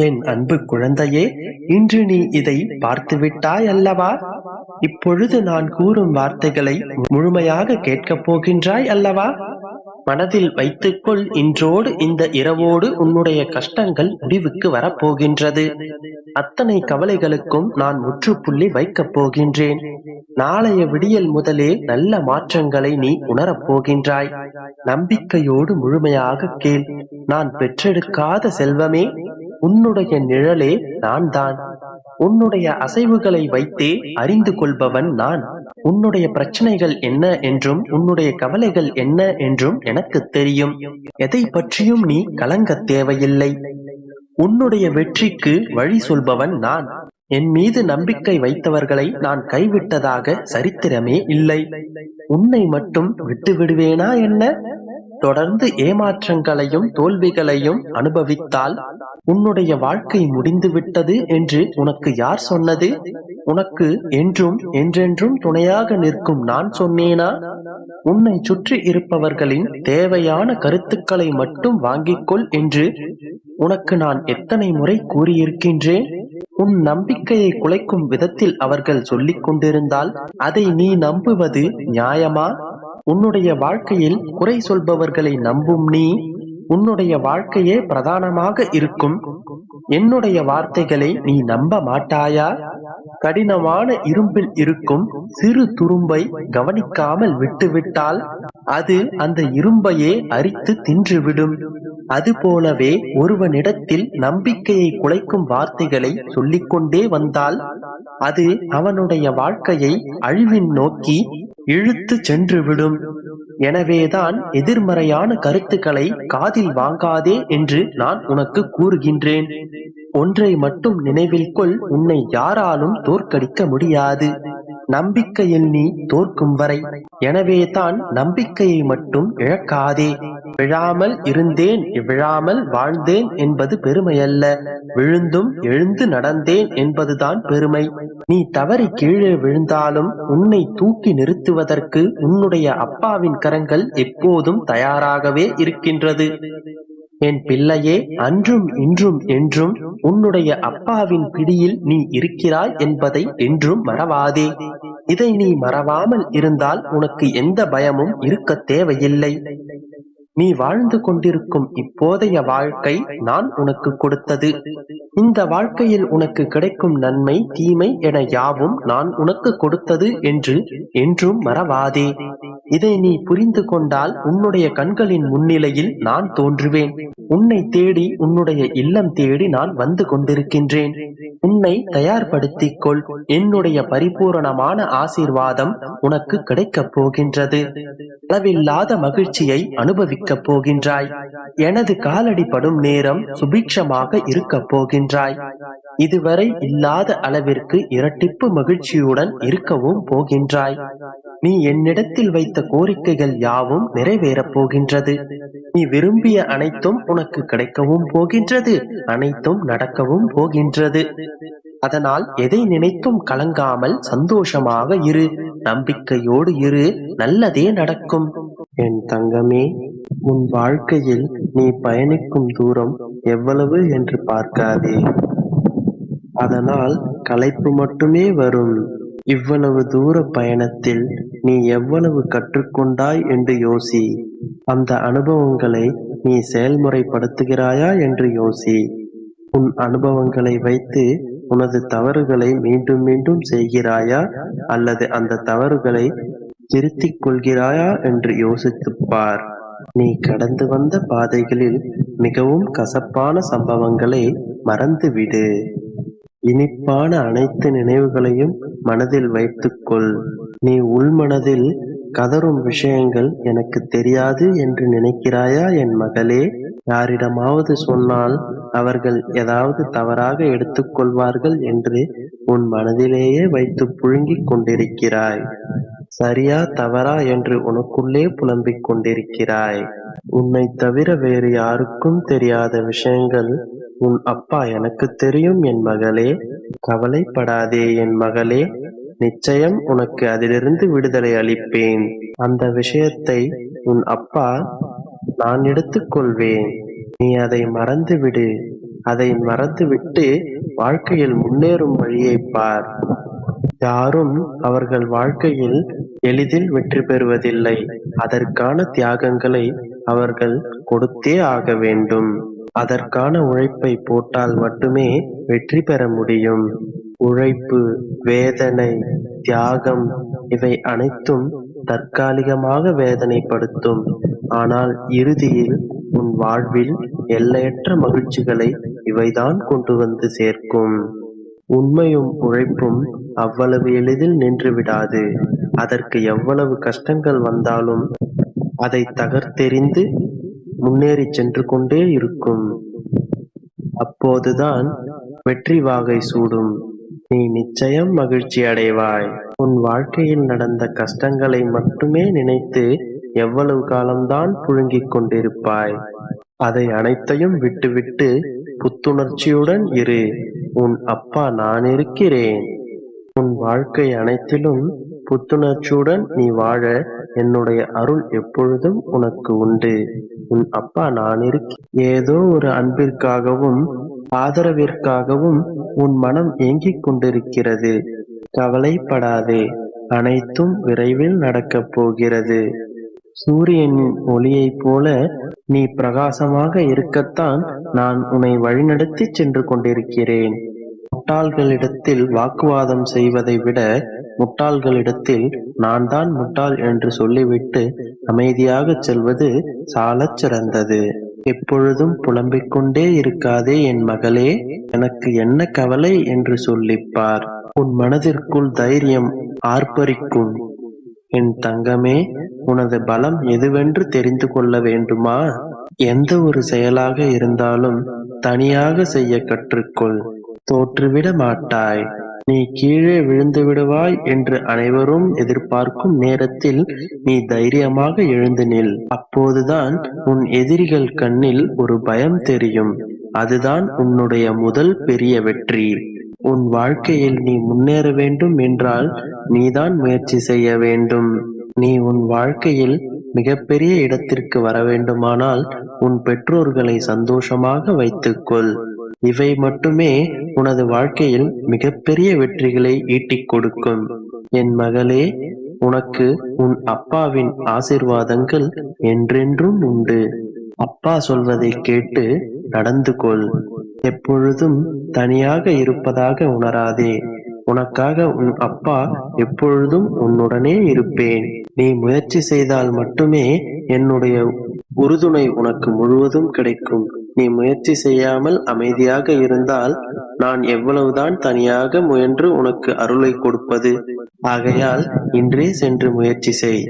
என் அன்பு குழந்தையே இன்று நீ இதை பார்த்துவிட்டாய் அல்லவா இப்பொழுது நான் கூறும் வார்த்தைகளை முழுமையாக கேட்கப் போகின்றாய் அல்லவா மனதில் வைத்துக்கொள் இன்றோடு இந்த இரவோடு உன்னுடைய கஷ்டங்கள் முடிவுக்கு வரப்போகின்றது. அத்தனை கவலைகளுக்கும் நான் முற்றுப்புள்ளி வைக்கப் போகின்றேன். நாளைய விடியல் முதலே நல்ல மாற்றங்களை நீ உணரப் போகின்றாய். நம்பிக்கையோடு முழுமையாக கேள். நான் பெற்றெடுக்காத செல்வமே உன்னுடைய நிழலே நான் தான் உன்னுடைய அசைவுகளை வைத்தே அறிந்து கொள்பவன் நான். உன்னுடைய பிரச்சனைகள் என்ன என்றும் உன்னுடைய கவலைகள் என்ன என்றும் எனக்கு தெரியும். எதை பற்றியும் நீ கலங்க தேவையில்லை. உன்னுடைய வெற்றிக்கு வழி சொல்பவன் நான். என் மீது நம்பிக்கை வைத்தவர்களை நான் கைவிட்டதாக சரித்திரமே இல்லை. உன்னை மட்டும் விட்டு விடுவேனா என்ன? தொடர்ந்து ஏமாற்றங்களையும் தோல்விகளையும் அனுபவித்தால் உன்னுடைய வாழ்க்கை முடிந்து விட்டது என்று உனக்கு யார் சொன்னது? உனக்கு என்றும் என்றென்றும் துணையாக நிற்கும் நான் சொன்னேனா? உன்னை சுற்றி இருப்பவர்களின் தேவையான கருத்துக்களை மட்டும் வாங்கிக்கொள் என்று உனக்கு நான் எத்தனை முறை கூறியிருக்கின்றேன்? உன் நம்பிக்கையை குலைக்கும் விதத்தில் அவர்கள் சொல்லிக் கொண்டிருந்தால் அதை நீ நம்புவது நியாயமா? உன்னுடைய வாழ்க்கையில் குறை சொல்பவர்களை நம்பும் நீ உன்னுடைய வாழ்க்கையே பிரதானமாக இருக்கும். என்னுடைய வார்த்தைகளை நீ நம்ப மாட்டாயா? கடினமான இரும்பில் இருக்கும் சிறு துரும்பை கவனிக்காமல் விட்டுவிட்டால் அது அந்த இரும்பையே அரித்து தின்றுவிடும். அதுபோலவே ஒருவனிடத்தில் நம்பிக்கையை குலைக்கும் வார்த்தைகளை சொல்லிக்கொண்டே வந்தால் அது அவனுடைய வாழ்க்கையை அழிவின் நோக்கி இழுத்து சென்றுவிடும். எனவேதான் எதிர்மறையான கருத்துக்களை காதில் வாங்காதே என்று நான் உனக்கு கூறுகின்றேன். ஒன்றை மட்டும் நினைவில் கொள் உன்னை யாராலும் தோற்கடிக்க முடியாது. நம்பிக்கையில் நீ தோற்கும் வரை. எனவே தான் நம்பிக்கையை மட்டும் இழக்காதே. விழாமல் இருந்தேன் விழாமல் வாழ்ந்தேன் என்பது பெருமையல்ல. விழுந்தும் எழுந்து நடந்தேன் என்பதுதான் பெருமை. நீ தவறி கீழே விழுந்தாலும் உன்னை தூக்கி நிறுத்துவதற்கு உன்னுடைய அப்பாவின் கரங்கள் எப்போதும் தயாராகவே இருக்கின்றது. என் பிள்ளையே அன்றும் இன்றும் என்றும் உன்னுடைய அப்பாவின் பிடியில் நீ இருக்கிறாய் என்பதை என்றும் மறவாதே. இதை நீ மறவாமல் இருந்தால் உனக்கு எந்த பயமும் இருக்க தேவையில்லை. நீ வாழ்ந்து கொண்டிருக்கும் இப்போதைய வாழ்க்கை நான் உனக்கு கொடுத்தது. இந்த வாழ்க்கையில் உனக்கு கிடைக்கும் நன்மை தீமை என யாவும் நான் உனக்கு கொடுத்தது என்று என்றும் மறவாதே. இதை நீ புரிந்து கொண்டால் உன்னுடைய கண்களின் முன்னிலையில் நான் தோன்றுவேன். உன்னை தேடி உன்னுடைய இல்லம் தேடி நான் வந்து கொண்டிருக்கின்றேன். உன்னை தயார்படுத்திக் கொள் என்னுடைய பரிபூரணமான ஆசீர்வாதம் உனக்கு கிடைக்கப் போகின்றது. அளவில்லாத மகிழ்ச்சியை அனுபவிக்கப் போகின்றாய். எனது காலடிப்படும் நேரம் சுபிக்ஷமாக இருக்கப் போகின்றாய். இதுவரை இல்லாத அளவிற்கு இரட்டிப்பு மகிழ்ச்சியுடன் இருக்கவும் போகின்றாய். நீ என்னிடத்தில் வைத்த கோரிக்கைகள் யாவும் நிறைவேறப் போகின்றது. நீ விரும்பிய அனைத்தும் உனக்கு கிடைக்கவும் போகின்றது அனைத்தும் நடக்கவும் போகின்றது. அதனால் எதை நினைத்தும் கலங்காமல் சந்தோஷமாக இரு நம்பிக்கையோடு இரு நல்லதே நடக்கும். என் தங்கமே உன் வாழ்க்கையில் நீ பயணிக்கும் தூரம் எவ்வளவு என்று பார்க்காதே. அதனால் களைப்பு மட்டுமே வரும். இவ்வளவு தூர பயணத்தில் நீ எவ்வளவு கற்றுக்கொண்டாய் என்று யோசி. அந்த அனுபவங்களை நீ செயல்முறைப்படுத்துகிறாயா என்று யோசி. உன் அனுபவங்களை வைத்து உனது தவறுகளை மீண்டும் மீண்டும் செய்கிறாயா அல்லது அந்த தவறுகளை திருத்திக் கொள்கிறாயா என்று யோசித்துப் பார். நீ கடந்து வந்த பாதைகளில் மிகவும் கசப்பான சம்பவங்களை மறந்துவிடு. இனிப்பான அனைத்து நினைவுகளையும் மனதில் வைத்துக்கொள். நீ உள்மனதில் கதறும் விஷயங்கள் எனக்கு தெரியாது என்று நினைக்கிறாயா என் மகளே? யாரிடமாவது சொன்னால் அவர்கள் ஏதாவது தவறாக எடுத்துக்கொள்வார்கள் என்று உன் மனதிலேயே வைத்து புழுங்கிக் கொண்டிருக்கிறாய். சரியா தவறா என்று உனக்குள்ளே புலம்பிக் கொண்டிருக்கிறாய். உன்னை தவிர வேறு யாருக்கும் தெரியாத விஷயங்கள் உன் அப்பா எனக்கு தெரியும் என் மகளே. கவலைப்படாதே என் மகளே. நிச்சயம் உனக்கு அதிலிருந்து விடுதலை அளிப்பேன். அந்த விஷயத்தை உன் அப்பா நான் எடுத்துக்கொள்வேன். நீ அதை மறந்துவிடு. அதை மறந்துவிட்டு வாழ்க்கையில் முன்னேறும் வழியைப் பார். யாரும் அவர்கள் வாழ்க்கையில் எளிதில் வெற்றி பெறுவதில்லை. அதற்கான தியாகங்களை அவர்கள் கொடுத்தே ஆக வேண்டும். அதற்கான உழைப்பை போட்டால் மட்டுமே வெற்றி பெற முடியும். உழைப்பு வேதனை தியாகம் இவை அனைத்தும் தற்காலிகமாக வேதனைப்படுத்தும். ஆனால் இறுதியில் உன் வாழ்வில் எல்லையற்ற மகிழ்ச்சிகளை இவைதான் கொண்டு வந்து சேர்க்கும். உண்மையும் உழைப்பும் அவ்வளவு எளிதில் நின்று விடாது. அதற்கு எவ்வளவு கஷ்டங்கள் வந்தாலும் அதை தகர்த்தெறிந்து முன்னேறி சென்று கொண்டே இருக்கும். அப்போதுதான் வெற்றி வாகை சூடும். நீ நிச்சயம் மகிழ்ச்சி அடைவாய். உன் வாழ்க்கையில் நடந்த கஷ்டங்களை மட்டுமே நினைத்து எவ்வளவு காலம்தான் புழுங்கிக் கொண்டிருப்பாய். அதை அனைத்தையும் விட்டுவிட்டு புத்துணர்ச்சியுடன் இரு. உன் அப்பா நான் இருக்கிறேன் உன் வாழ்க்கை அனைத்திலும் புத்துணர்ச்சியுடன் நீ வாழ என்னுடைய அருள் எப்பொழுதும் உனக்கு உண்டு. உன் அப்பா நான் இருக்க ஏதோ ஒரு அன்பிற்காகவும் ஆதரவிற்காகவும் உன் மனம் ஏங்கிக் கொண்டிருக்கிறது. கவலைப்படாதே அனைத்தும் விரைவில் நடக்கப் போகிறது. சூரியனின் ஒளியைப் போல நீ பிரகாசமாக இருக்கத்தான் நான் உன்னை வழிநடத்தி சென்று கொண்டிருக்கிறேன். முட்டாள்களிடத்தில் வாக்குவாதம் செய்வதை விட முட்டாள்களிடத்தில் நான் தான் முட்டாள் என்று சொல்லிவிட்டு அமைதியாக செல்வது சாலச் சிறந்தது. எப்பொழுதும் புலம்பிக் கொண்டே இருக்காதே என் மகளே எனக்கு என்ன கவலை என்று சொல்லிப்பார். உன் மனதிற்குள் தைரியம் ஆர்ப்பரிக்கும். என் தங்கமே உனது பலம் எதுவென்று தெரிந்து கொள்ள வேண்டுமா? எந்த ஒரு செயலாக இருந்தாலும் தனியாக செய்ய கற்றுக்கொள். தோற்றுவிட மாட்டாய். நீ கீழே விழுந்து விடுவாய் என்று அனைவரும் எதிர்பார்க்கும் நேரத்தில் நீ தைரியமாக எழுந்து நில். அப்போதுதான் உன் எதிரிகள் கண்ணில் ஒரு பயம் தெரியும். அதுதான் உன்னுடைய முதல் பெரிய வெற்றி. உன் வாழ்க்கையில் நீ முன்னேற வேண்டும் என்றால் நீதான் முயற்சி செய்ய வேண்டும். நீ உன் வாழ்க்கையில் மிகப்பெரிய இடத்திற்கு வர வேண்டுமானால் உன் பெற்றோர்களை சந்தோஷமாக வைத்துக்கொள். இவை மட்டுமே உனது வாழ்க்கையில் மிகப்பெரிய வெற்றிகளை ஈட்டிக் கொடுக்கும். என் மகளே உனக்கு உன் அப்பாவின் ஆசிர்வாதங்கள் என்றென்றும் உண்டு. அப்பா சொல்வதை கேட்டு நடந்து கொள். எப்பொழுதும் தனியாக இருப்பதாக உணராதே. உனக்காக உன் அப்பா எப்பொழுதும் உன்னுடனே இருப்பேன். நீ முயற்சி செய்தால் மட்டுமே என்னுடைய உறுதுணை உனக்கு முழுவதும் கிடைக்கும். நீ முயற்சி செய்யாமல் அமைதியாக இருந்தால் நான் எவ்வளவுதான் தனியாக முயன்று உனக்கு அருளை கொடுப்பது. ஆகையால் இன்றே சென்று முயற்சி செய்.